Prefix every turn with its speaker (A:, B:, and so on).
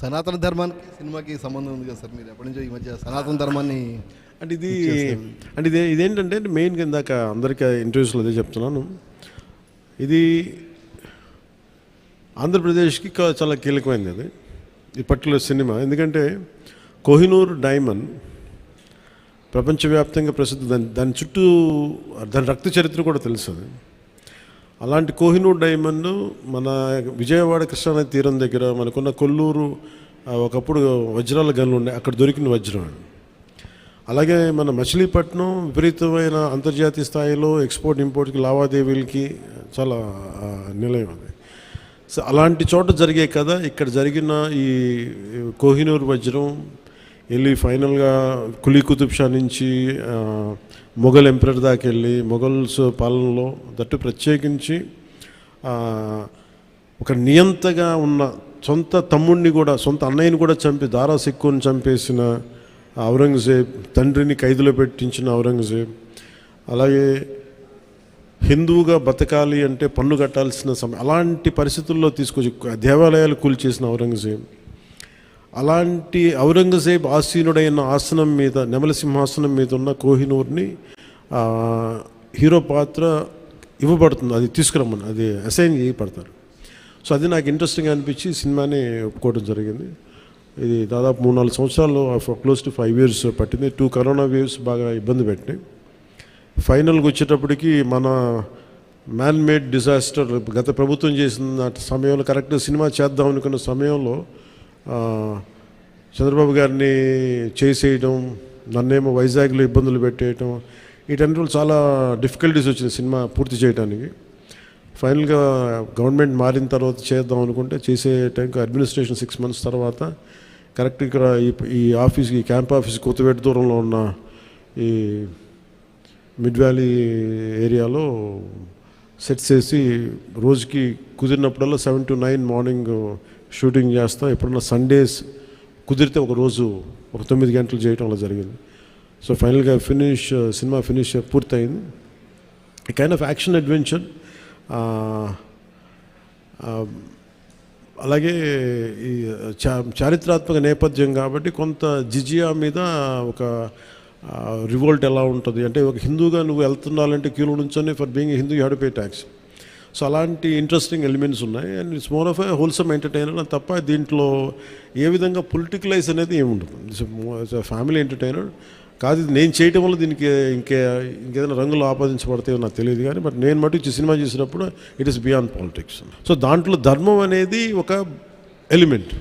A: సనాతన ధర్మానికి సినిమాకి సంబంధం ఉంది కదా సార్ మీరు? ఎప్పటి నుంచో ఈ మధ్య సనాతన ధర్మాన్ని
B: అంటే ఇది అంటే ఇది ఇదేంటంటే మెయిన్గా ఇందాక అందరికీ ఇంటర్వ్యూస్లో అదే చెప్తున్నాను. ఇది ఆంధ్రప్రదేశ్కి చాలా కీలకమైనది అది. ఈ పర్టికులర్ సినిమా. ఎందుకంటే కోహినూర్ డైమండ్ ప్రపంచవ్యాప్తంగా ప్రసిద్ధి. దాని దాని చుట్టూ దాని రక్త చరిత్ర కూడా తెలుసు అది. అలాంటి కోహినూర్ డైమండ్ మన విజయవాడ కృష్ణానది తీరం దగ్గర మనకున్న కొల్లూరు ఒకప్పుడు వజ్రాల గనులు ఉన్నాయి. అక్కడ దొరికిన వజ్రం అలాగే మన మచిలీపట్నం విపరీతమైన అంతర్జాతీయ స్థాయిలో ఎక్స్పోర్ట్ ఇంపోర్ట్కి లావాదేవీలకి చాలా నిలయం అది. సో అలాంటి చోట జరిగే కథ ఇక్కడ జరిగిన ఈ కోహినూర్ వజ్రం వెళ్ళి ఫైనల్గా కులీ కుతుబ్ షా నుంచి మొఘల్ ఎంపరర్ దాకా వెళ్ళి మొఘల్స్ పాలనలో దట్టు ప్రత్యేకించి ఒక నియంతగా ఉన్న సొంత తమ్ముడిని కూడా సొంత అన్నయ్యని కూడా చంపి దారా సిక్కుని చంపేసిన ఔరంగజేబ్ తండ్రిని ఖైదులో పెట్టించిన ఔరంగజేబ్ అలాగే హిందువుగా బతకాలి అంటే పన్ను కట్టాల్సిన సమయం అలాంటి పరిస్థితుల్లో తీసుకొచ్చి దేవాలయాలు కూల్చేసిన ఔరంగజేబ్. అలాంటి ఔరంగజేబ్ ఆసీనుడైన ఆసనం మీద నెమల సింహాసనం మీద ఉన్న కోహినూర్ని హీరో పాత్ర ఇవ్వబడుతుంది. అది తీసుకురమ్మని అది అసైన్ చేయబడతారు. సో అది నాకు ఇంట్రెస్టింగ్ అనిపించి సినిమాని ఒప్పుకోవడం జరిగింది. ఇది దాదాపు మూడు నాలుగు సంవత్సరాలు క్లోజ్ టు ఫైవ్ ఇయర్స్ పట్టింది. టూ కరోనా వేవ్స్ బాగా ఇబ్బంది పెట్టినాయి. ఫైనల్కి వచ్చేటప్పటికి మన మ్యాన్ మేడ్ డిజాస్టర్ గత ప్రభుత్వం చేసిన సమయంలో కరెక్ట్ సినిమా చేద్దాం అనుకున్న సమయంలో చంద్రబాబు గారిని చేసేయడం నన్నేమో వైజాగ్లో ఇబ్బందులు పెట్టేయటం వీటన్నిటిలో చాలా డిఫికల్టీస్ వచ్చింది సినిమా పూర్తి చేయడానికి ఫైనల్గా గవర్నమెంట్ మారిన తర్వాత చేద్దాం అనుకుంటే చేసే టైంకి అడ్మినిస్ట్రేషన్ సిక్స్ మంత్స్ తర్వాత కరెక్ట్ ఇక్కడ ఈ ఈ ఆఫీస్కి ఈ క్యాంప్ ఆఫీస్ కొత్తవేట దూరంలో ఉన్న ఈ మిడ్ వ్యాలీ ఏరియాలో సెట్ చేసి రోజుకి కుదిరినప్పుడల్లా seven to nine morning shooting చేస్తాం. ఎప్పుడన్నా సండేస్ కుదిరితే ఒక రోజు ఒక తొమ్మిది గంటలు చేయటం అలా జరిగింది. సో ఫైనల్గా ఫినిష్ సినిమా ఫినిష్ పూర్తయింది. ఈ కైండ్ ఆఫ్ యాక్షన్ అడ్వెంచర్ అలాగే ఈ చారిత్రాత్మక నేపథ్యం కాబట్టి కొంత జిజియా మీద ఒక రివోల్ట్ ఎలా ఉంటుంది? అంటే ఒక హిందూగా నువ్వు వెళ్తుండాలంటే క్యూలో నుంచొని for being Hindu you had pay tax so అలాంటి ఇంట్రెస్టింగ్ ఎలిమెంట్స్ ఉన్నాయి. And it's more of a wholesome entertainer తప్ప దీంట్లో ఏ విధంగా పొలిటికలైజ్ అనేది ఏమి ఉండదు. ఫ్యామిలీ ఎంటర్టైనర్ కాదు ఇది నేను చేయటం వల్ల దీనికి ఇంకే ఇంకేదైనా రంగులు ఆపాదించబడతాయో నాకు తెలియదు కానీ బట్ నేను మటు సినిమా చేసినప్పుడు it is beyond politics so దాంట్లో ధర్మం అనేది ఒక ఎలిమెంట్